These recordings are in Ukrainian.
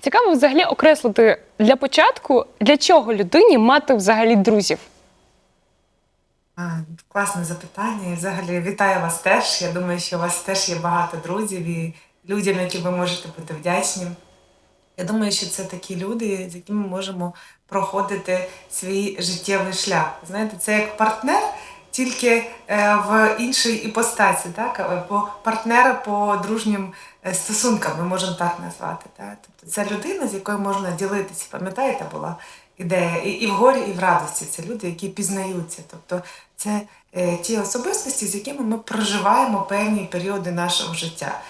Цікаво взагалі окреслити для початку, для чого людині мати взагалі друзів. Класне запитання. І взагалі вітаю вас теж. Я думаю, що у вас теж є багато друзів і людям, які ви можете бути вдячні. Я думаю, що це такі люди, з якими ми можемо проходити свій життєвий шлях. Знаєте, це як партнер, тільки е, в іншій іпостасі, так? По партнера по дружнім е, стосункам ми можемо так назвати. Так? Тобто це людина, з якою можна ділитися. Пам'ятаєте, була ідея і, і в горі, і в радості. Це люди, які пізнаються. Тобто це е, ті особистості, з якими ми проживаємо певні періоди нашого життя,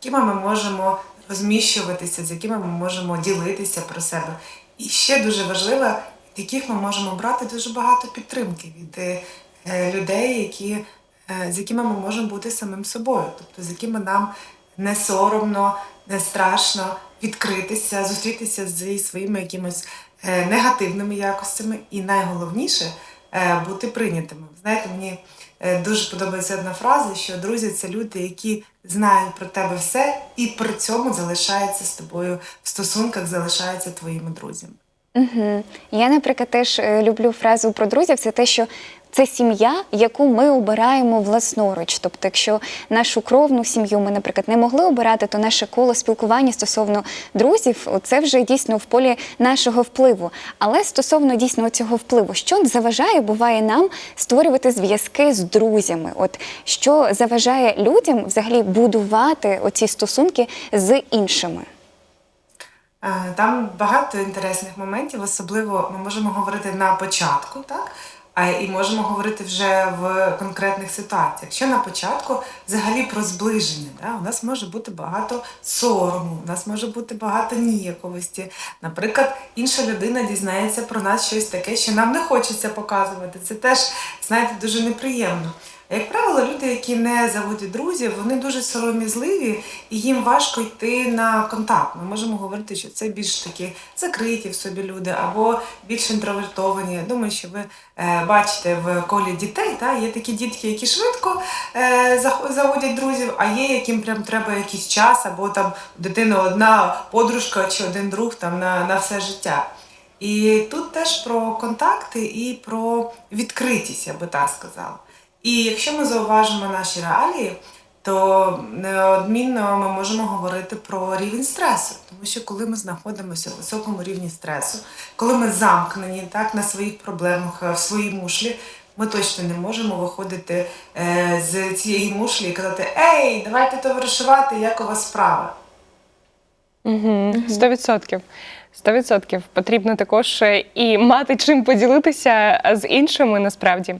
з якими ми можемо розміщуватися, з якими ми можемо ділитися про себе. І ще дуже важливо, яких ми можемо брати дуже багато підтримки від людей, які, е, з якими ми можемо бути самим собою, тобто з якими нам не соромно, не страшно відкритися, зустрітися зі своїми якимось е, негативними якостями, і найголовніше е, бути прийнятими. Знаєте, мені е, дуже подобається одна фраза, що друзі це люди, які знають про тебе все, і при цьому залишаються з тобою в стосунках, залишаються твоїми друзями. Угу. Я, наприклад, теж е, люблю фразу про друзів. Це те, що це сім'я, яку ми обираємо власноруч. Тобто, якщо нашу кровну сім'ю ми, наприклад, не могли обирати, то наше коло спілкування стосовно друзів, це вже дійсно в полі нашого впливу. Але стосовно дійсно цього впливу, що заважає, буває нам створювати зв'язки з друзями? От що заважає людям взагалі будувати оці стосунки з іншими? Е, Там багато інтересних моментів, особливо ми можемо говорити на початку, так? І можемо говорити вже в конкретних ситуаціях. Що на початку взагалі про зближення, да? у нас може бути багато сорому, у нас може бути багато ніяковості. Наприклад, інша людина дізнається про нас щось таке, що нам не хочеться показувати. Це теж, знаєте, дуже неприємно. Як правило, люди, які не заводять друзів, вони дуже сором'язливі і їм важко йти на контакт. Ми можемо говорити, що це більш такі закриті в собі люди або більш інтровертовані. Я думаю, що ви е, бачите в колі дітей, та, є такі дітки, які швидко е, заводять друзів, а є, яким прям треба якийсь час, або там у дитини одна подружка чи один друг там на, на все життя. І тут теж про контакти і про відкритість, я би так сказала. І якщо ми зауважимо наші реалії, то неодмінно ми можемо говорити про рівень стресу, тому що коли ми знаходимося в високому рівні стресу, коли ми замкнені так на своїх проблемах, е, в своїй мушлі, ми точно не можемо виходити е, з цієї мушлі і казати Ей, давайте товаришувати, як у вас справа. Сто відсотків. Сто відсотків потрібно також е, і мати чим поділитися з іншими насправді.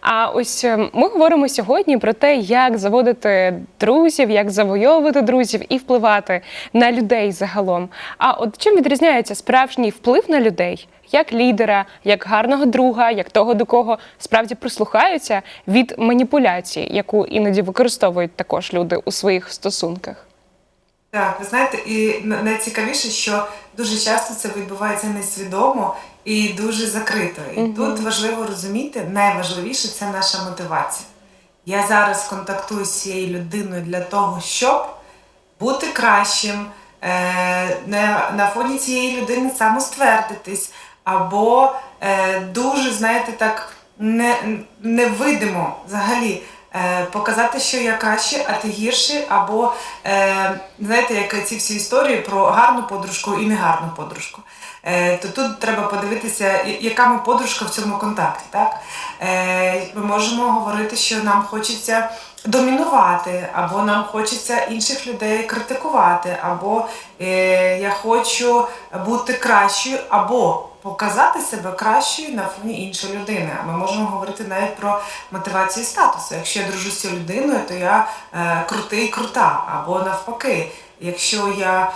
А ось е, ми говоримо сьогодні про те, як заводити друзів, як завойовувати друзів і впливати на людей загалом. А от чим відрізняється справжній вплив на людей, як лідера, як гарного друга, як того, до кого справді прислухаються від маніпуляції, яку іноді використовують також люди у своїх стосунках? Так, ви знаєте, і найцікавіше, що дуже часто це відбувається несвідомо і дуже закрито. І тут важливо розуміти, найважливіше це наша мотивація. Я зараз контактую з цією людиною для того, щоб бути кращим, е, на, на фоні цієї людини самоствердитись, або е, дуже, знаєте, так не, невидимо взагалі показати, що я краще, а ти гірше, або е, знаєте, як ці всі історії про гарну подружку і негарну подружку. Е, то тут треба подивитися, яка ми подружка в цьому контакті. Так? Е, ми можемо говорити, що нам хочеться домінувати, або нам хочеться інших людей критикувати, або е, я хочу бути кращою, або показати себе кращою на фоні іншої людини. А Ми можемо говорити навіть про мотивацію статусу. Якщо я дружу з цією людиною, то я е, крутий, крута, або навпаки. Якщо я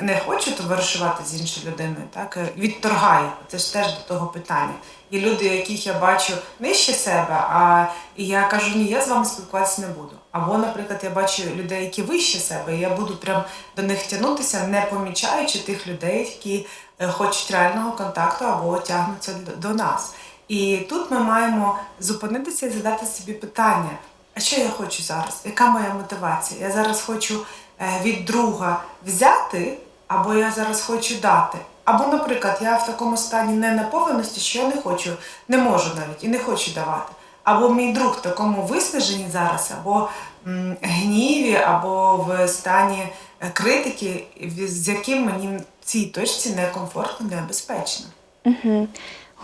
не хочу товаришувати з іншою людиною, так е, відторгаю. Це ж теж до того питання. Є люди, яких я бачу нижче себе, а і я кажу, ні, я з вами спілкуватися не буду. Або, наприклад, я бачу людей, які вище себе, і я буду прям до них тягнутися, не помічаючи тих людей, які е, хочуть реального контакту або тягнуться до- нас. І тут ми маємо зупинитися і задати собі питання: а що я хочу зараз? Яка моя мотивація? Я зараз хочу від друга взяти або я зараз хочу дати. Або, наприклад, я в такому стані ненаповненості, що я не хочу, не можу навіть і не хочу давати. Або мій друг в такому виснаженні зараз, або м, гніві, або в стані е, критики, з яким мені в цій точці некомфортно, небезпечно. Угу.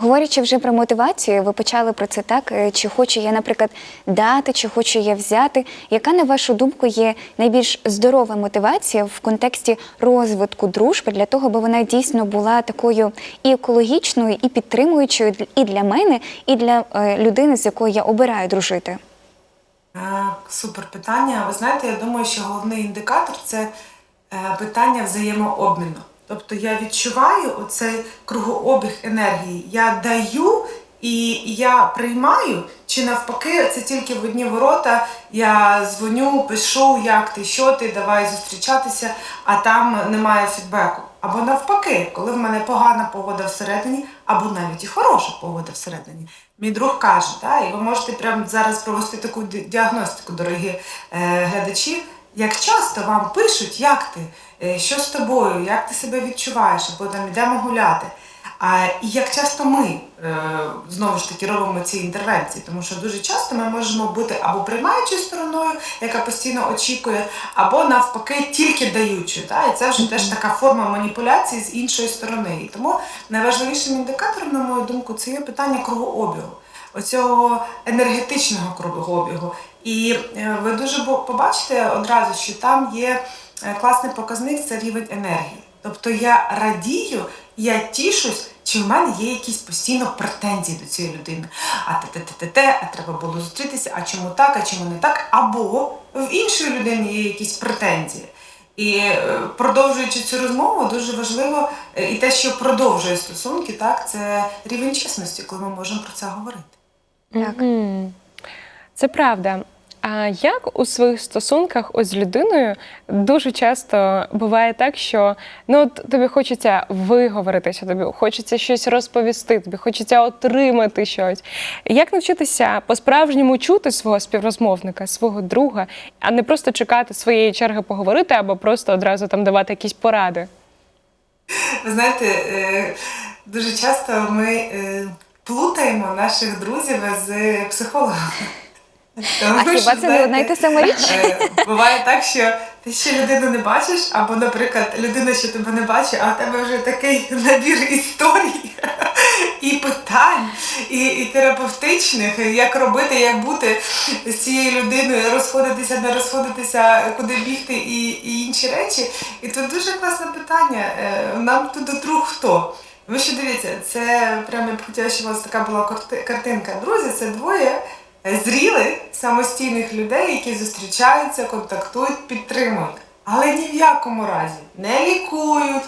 Говорячи вже про мотивацію, ви почали про це так. е, Чи хочу я, наприклад, дати, чи хочу я взяти? Яка, на вашу думку, є найбільш здорова мотивація в контексті розвитку дружби для того, аби вона дійсно була такою і екологічною, і підтримуючою і для мене, і для е, людини, з якою я обираю дружити? Е, Супер питання. Ви знаєте, я думаю, що головний індикатор це питання взаємообміну. Тобто я відчуваю оцей кругообіг енергії. Я даю і я приймаю, чи навпаки, це тільки в одні ворота. Я дзвоню, пишу, як ти, що ти, давай зустрічатися, а там немає фідбеку. Або навпаки, коли в мене погана погода всередині, або навіть і хороша погода всередині. Мій друг каже, та, і ви можете прямо зараз провести таку діагностику, дорогі е, глядачі. Як часто вам пишуть, як ти, що з тобою, як ти себе відчуваєш, або там йдемо гуляти. А, і як часто ми е, знову ж таки робимо ці інтервенції, тому що дуже часто ми можемо бути або приймаючою стороною, яка постійно очікує, або навпаки тільки даючою. Та? І це вже теж така форма маніпуляції з іншої сторони. І тому найважливішим індикатором, на мою думку, це є питання кругообігу, оцього енергетичного кругообігу. І е, ви дуже побачите одразу, що там є е, класний показник це рівень енергії. Тобто я радію, я тішусь, чи в мене є якісь постійно претензії до цієї людини. А те, те, те, те, те, а треба було зустрітися, а чому так, а чому не так? Або в іншої людини є якісь претензії. І е, продовжуючи цю розмову, дуже важливо е, і те, що продовжує стосунки, так, це рівень чесності, коли ми можемо про це говорити. Так. Це правда. А як у своїх стосунках з людиною дуже часто буває так, що ну от тобі хочеться виговоритися, тобі хочеться щось розповісти, тобі хочеться отримати щось. Як навчитися по-справжньому чути свого співрозмовника, свого друга, а не просто чекати своєї черги поговорити або просто одразу там давати якісь поради? Ви знаєте, е, дуже часто ми е, плутаємо наших друзів з психологами. Тому А хіба це не одна й та сама річ? е, Буває так, що ти ще людину не бачиш, або, наприклад, людина ще тебе не бачить, а в тебе вже такий набір історій і питань, і, і терапевтичних, як робити, як бути з цією людиною, розходитися, не розходитися, куди бігти і, і інші речі. І тут дуже класне питання. е, Нам тут друг хто? Ви що дивіться, це прямо я б хотіла, щоб у вас така була картинка. Друзі, це двоє зрілих, самостійних людей, які зустрічаються, контактують, підтримують. Але ні в якому разі не лікують,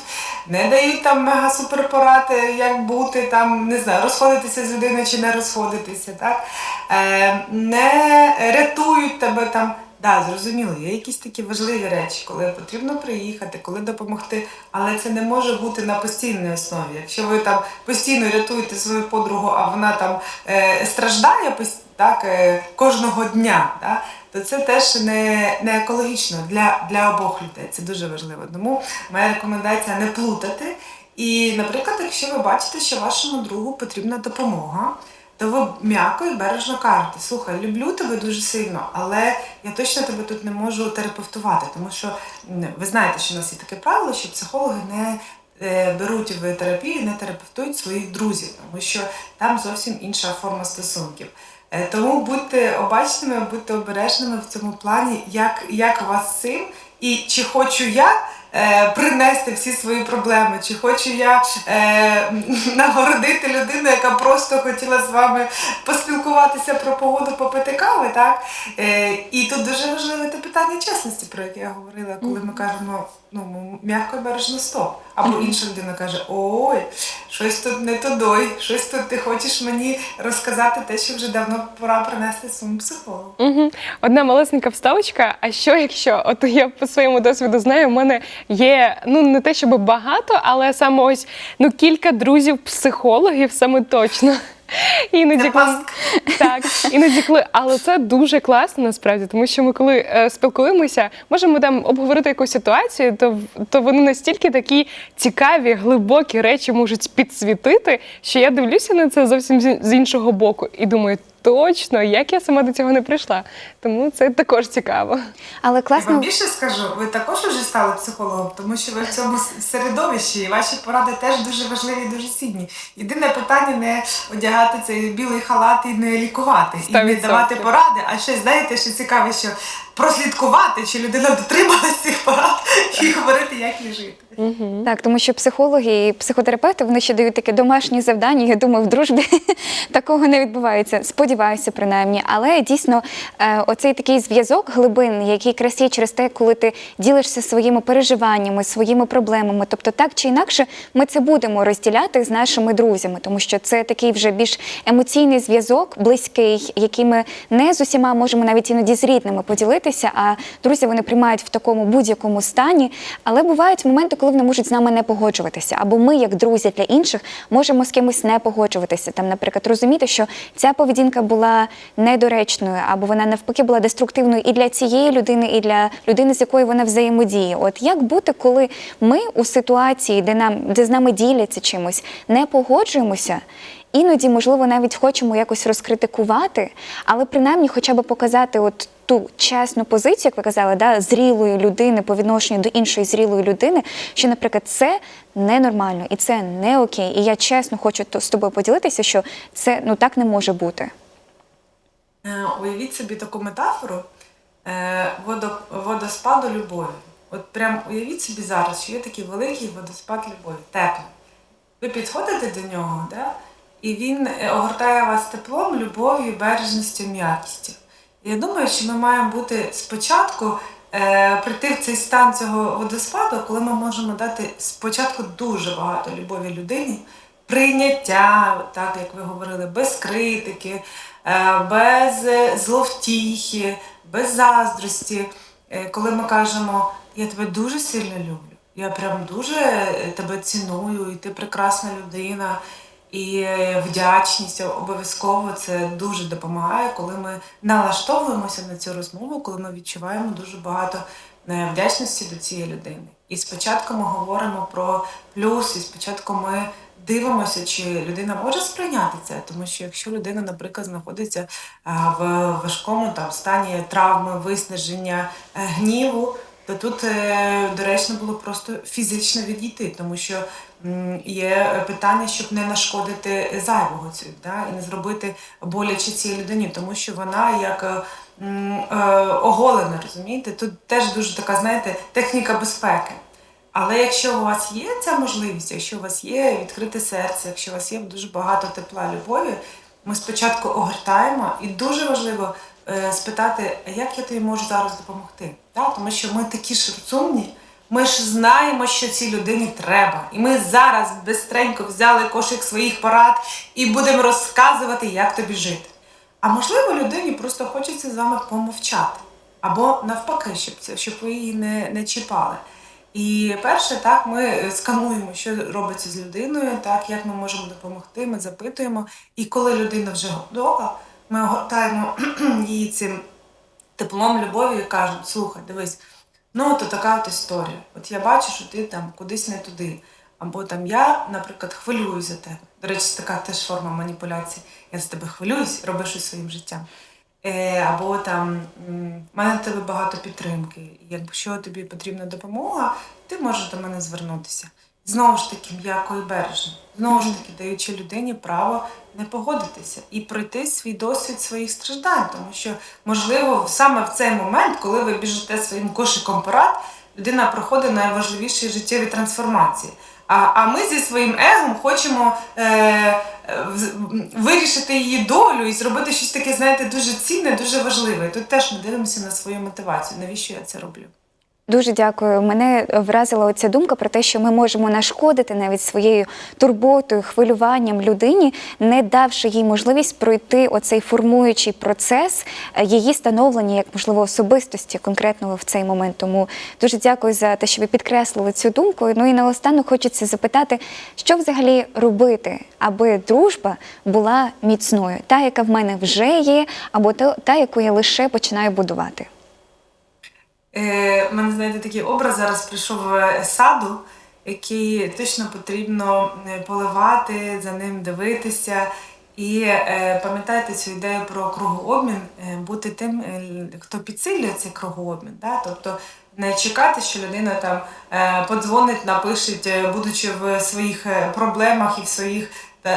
не дають там мега-суперпорати, як бути, там, не знаю, розходитися з людиною чи не розходитися, так? Е, не рятують тебе там. Да, зрозуміло, є якісь такі важливі речі, коли потрібно приїхати, коли допомогти, але це не може бути на постійній основі. Якщо ви там постійно рятуєте свою подругу, а вона там е, страждає так, е, кожного дня, так, то це теж не, не екологічно для, для обох людей. Це дуже важливо. Тому моя рекомендація не плутати. І, наприклад, якщо ви бачите, що вашому другу потрібна допомога, то ви м'яко і бережно кажете, слухай, люблю тебе дуже сильно, але я точно тебе тут не можу терапевтувати, тому що ви знаєте, що у нас є таке правило, що психологи не е, беруть в терапію, не терапевтують своїх друзів, тому що там зовсім інша форма стосунків. Е, Тому будьте обачними, будьте обережними в цьому плані, як, як у вас з цим, і чи хочу я принести всі свої проблеми, чи хочу я е, нагородити людину, яка просто хотіла з вами поспілкуватися про погоду, попити кави, так? Е, і тут дуже важливе те питання чесності, про яке я говорила, коли ми кажемо ну, м'яко і бережно стоп. Або інша людина каже: Ой, щось тут не тодой, щось тут ти хочеш мені розказати те, що вже давно пора принести своєму психологу. Угу. Одна малесенька вставочка. А що якщо, от я по своєму досвіду знаю, в мене є ну не те, щоб багато, але саме ось ну кілька друзів-психологів саме точно. Іноді, коли, так, іноді коли, але це дуже класно насправді, тому що ми коли е, спілкуємося, можемо там обговорити якусь ситуацію, то, то вони настільки такі цікаві, глибокі речі можуть підсвітити, що я дивлюся на це зовсім з іншого боку і думаю, точно, як я сама до цього не прийшла. Тому це також цікаво. Але Я вам більше скажу, ви також вже стали психологом, тому що ви в цьому середовищі, і ваші поради теж дуже важливі і дуже цінні. Єдине питання не одягати цей білий халат і не лікувати, і не давати поради. А ще знаєте, що цікаве, що прослідкувати, чи людина дотрималась цих порад, і говорити, як їй жити. Так, тому що психологи і психотерапевти вони ще дають таке домашні завдання. Я думаю, в дружбі такого не відбувається. Сподіваюся, принаймні. Але дійсно, е, оцей такий зв'язок глибинний, який красі через те, коли ти ділишся своїми переживаннями, своїми проблемами. Тобто, так чи інакше, ми це будемо розділяти з нашими друзями, тому що це такий вже більш емоційний зв'язок, близький, який ми не з усіма можемо навіть іноді з рідними поділитися. А друзі вони приймають в такому будь-якому стані. Але бувають моменти, коли вони можуть з нами не погоджуватися, або ми, як друзі для інших, можемо з кимось не погоджуватися. Там, наприклад, розуміти, що ця поведінка була недоречною, або вона навпаки була деструктивною і для цієї людини, і для людини, з якою вона взаємодіє. От як бути, коли ми у ситуації, де нам де з нами діляться чимось, не погоджуємося. Іноді, можливо, навіть хочемо якось розкритикувати, але принаймні хоча б показати от ту чесну позицію, як ви казали, да, зрілої людини по відношенню до іншої зрілої людини, що, наприклад, це ненормально і це не окей. І я чесно хочу з тобою поділитися, що це ну так не може бути. Е, Уявіть собі таку метафору е, водоспаду любові. От прям уявіть собі зараз, що є такий великий водоспад любові, теплий. Ви підходите до нього, да? І він е, огортає вас теплом, любов'ю, бережністю, м'якістю. Я думаю, що ми маємо бути спочатку е, прийти в цей стан цього водоспаду, коли ми можемо дати спочатку дуже багато любові людині, прийняття, так як ви говорили, без критики, е, без е, зловтіхи, без заздрості. Е, Коли ми кажемо, я тебе дуже сильно люблю, я прям дуже е, тебе ціную, і ти прекрасна людина. І е, вдячність обов'язково це дуже допомагає, коли ми налаштовуємося на цю розмову, коли ми відчуваємо дуже багато е, вдячності до цієї людини. І спочатку ми говоримо про плюс, і спочатку ми дивимося, чи людина може сприйняти це, тому що якщо людина, наприклад, знаходиться в важкому там стані травми, виснаження, е, гніву, то тут е, доречно було просто фізично відійти, тому що є питання, щоб не нашкодити зайвого цю, да, і не зробити боляче цій людині, тому що вона як е, е, оголена, розумієте? Тут теж дуже така, знаєте, техніка безпеки. Але якщо у вас є ця можливість, якщо у вас є відкрите серце, якщо у вас є дуже багато тепла, любові, ми спочатку огортаємо, і дуже важливо е, спитати, як я тобі можу зараз допомогти? Тому що ми такі ж розумні, ми ж знаємо, що цій людині треба. І ми зараз бистренько взяли кошик своїх порад і будемо розказувати, як тобі жити. А можливо, людині просто хочеться з вами помовчати. Або навпаки, щоб, щоб ви її не, не чіпали. І перше, так, ми скануємо, що робиться з людиною, так, як ми можемо допомогти, ми запитуємо. І коли людина вже готова, ми огортаємо її цим теплом, любов'ю і кажемо, слухай, дивись, ну то така от історія. От я бачу, що ти там кудись не туди. Або там я, наприклад, хвилююсь за тебе. До речі, така теж форма маніпуляції. Я за тебе хвилююсь, роби щось своїм життям. Е, або там в мене в тебе багато підтримки. Якщо тобі потрібна допомога, ти можеш до мене звернутися. Знову ж таки, м'яко і бережно. Знову ж таки, даючи людині право не погодитися і пройти свій досвід своїх страждань. Тому що, можливо, саме в цей момент, коли ви біжите своїм кошиком порад, людина проходить найважливіші життєві трансформації. А, а ми зі своїм егом хочемо е, вирішити її долю і зробити щось таке, знаєте, дуже цінне, дуже важливе. І тут теж ми дивимося на свою мотивацію. Навіщо я це роблю? Дуже дякую. Мене вразила оця думка про те, що ми можемо нашкодити навіть своєю турботою, хвилюванням людині, не давши їй можливість пройти оцей формуючий процес е, її становлення як можливо особистості конкретно в цей момент. Тому дуже дякую за те, що ви підкреслили цю думку. Ну і наостанок хочеться запитати, що взагалі робити, аби дружба була міцною, та, яка в мене вже є, або та яку я лише починаю будувати. Е, У мене, знаєте, такий образ зараз прийшов е, саду, який точно потрібно е, поливати, за ним дивитися. І е, пам'ятайте цю ідею про кругообмін, е, бути тим, е, хто підсилює цей кругообмін. Да? Тобто не чекати, що людина там е, подзвонить, напишеть, е, будучи в своїх е, проблемах і в своїх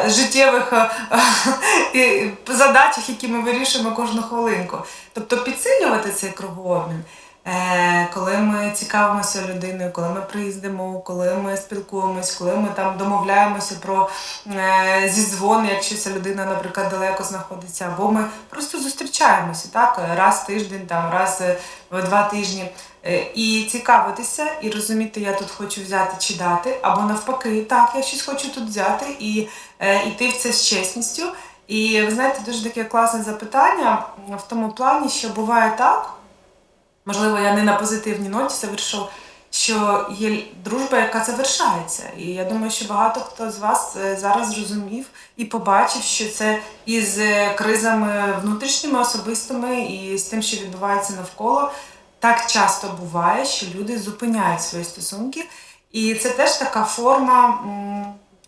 життєвих е, задачах, які ми вирішуємо кожну хвилинку. Тобто підсилювати цей кругообмін. Е, коли ми цікавимося людиною, коли ми приїздимо, коли ми спілкуємось, коли ми там домовляємося про е, зізвони, якщо ця людина, наприклад, далеко знаходиться, або ми просто зустрічаємося так раз в тиждень, там раз в два тижні. Е, І цікавитися, і розуміти, я тут хочу взяти чи дати, або навпаки, так, я щось хочу тут взяти і йти в це з чесністю. І ви знаєте, дуже таке класне запитання в тому плані, що буває так, можливо, я не на позитивній ноті завершу, що є дружба, яка завершається. І я думаю, що багато хто з вас е, зараз зрозумів і побачив, що це із е, кризами внутрішніми, особистими і з тим, що відбувається навколо, так часто буває, що люди зупиняють свої стосунки. І це теж така форма.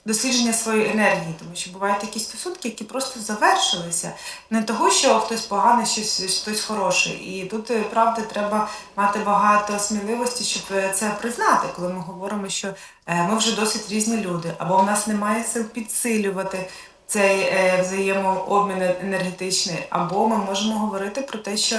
Дослідження своєї енергії, тому що бувають такі стосунки, які просто завершилися. Не того, що хтось поганий, щось хтось хороший. І тут е, правда треба мати багато сміливості, щоб е, це признати, коли ми говоримо, що е, ми вже досить різні люди, або в нас немає сил підсилювати цей взаємообмін енергетичний, або ми можемо говорити про те, що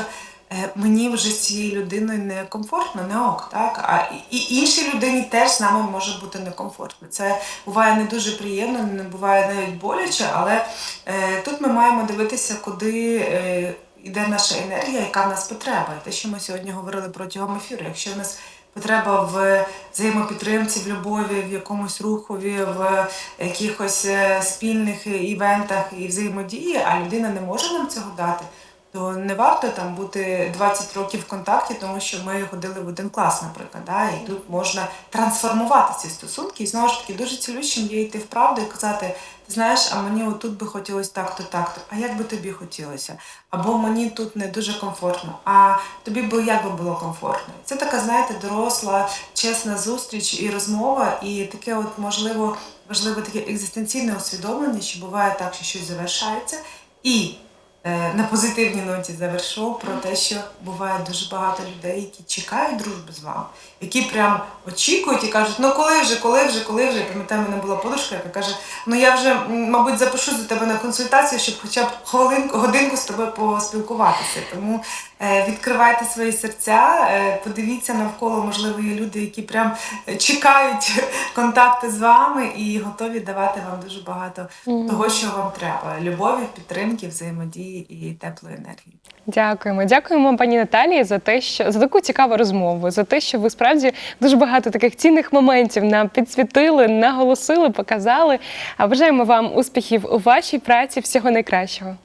мені вже з цією людиною некомфортно, не ок, так? А і- іншій людині теж з нами може бути некомфортно. Це буває не дуже приємно, не буває навіть боляче, але е, тут ми маємо дивитися, куди. Е, Іде наша енергія, яка в нас потреба. Те, що ми сьогодні говорили протягом ефіру. Якщо в нас потреба в взаємопідтримці, в любові, в якомусь рухові, в якихось е, спільних івентах і взаємодії, а людина не може нам цього дати, то не варто там бути 20 років в контакті, тому що ми ходили в один клас, наприклад. Да? І тут можна трансформувати ці стосунки. І знову ж таки, дуже цілющим є йти в правду і казати: ти знаєш, а мені отут би хотілося так-то, так-то. А як би тобі хотілося? Або мені тут не дуже комфортно, а тобі би як би було комфортно. Це така, знаєте, доросла, чесна зустріч і розмова, і таке, от можливо, важливе таке екзистенційне усвідомлення, що буває так, що щось завершається. І на позитивній ноті завершу про те, що буває дуже багато людей, які чекають дружби з вами, які прям очікують і кажуть, ну коли вже, коли вже, коли вже. Я пам'ятаю, в мене була подружка, яка каже: ну я вже, мабуть, запишу за тебе на консультацію, щоб хоча б хвилинку, годинку з тобою поспілкуватися. Тому е, відкривайте свої серця, е, подивіться навколо, можливо, є люди, які прям е, чекають контакти з вами і готові давати вам дуже багато того, що вам треба: любові, підтримки, взаємодії і теплої енергії. Дякуємо, дякуємо пані Наталії, за те, що за таку цікаву розмову, за те, що ви справді дуже багато таких цінних моментів нам підсвітили, наголосили, показали. А бажаємо вам успіхів у вашій праці, всього найкращого.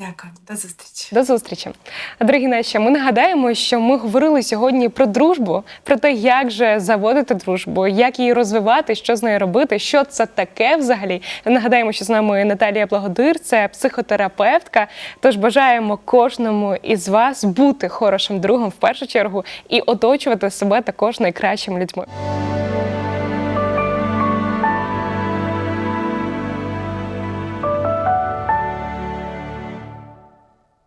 Дякую, до зустрічі. До зустрічі. Дорогі наші, ми нагадаємо, що ми говорили сьогодні про дружбу, про те, як же заводити дружбу, як її розвивати, що з нею робити, що це таке взагалі. Нагадаємо, що з нами Наталія Благодир, це психотерапевтка. Тож бажаємо кожному із вас бути хорошим другом в першу чергу і оточувати себе також найкращими людьми.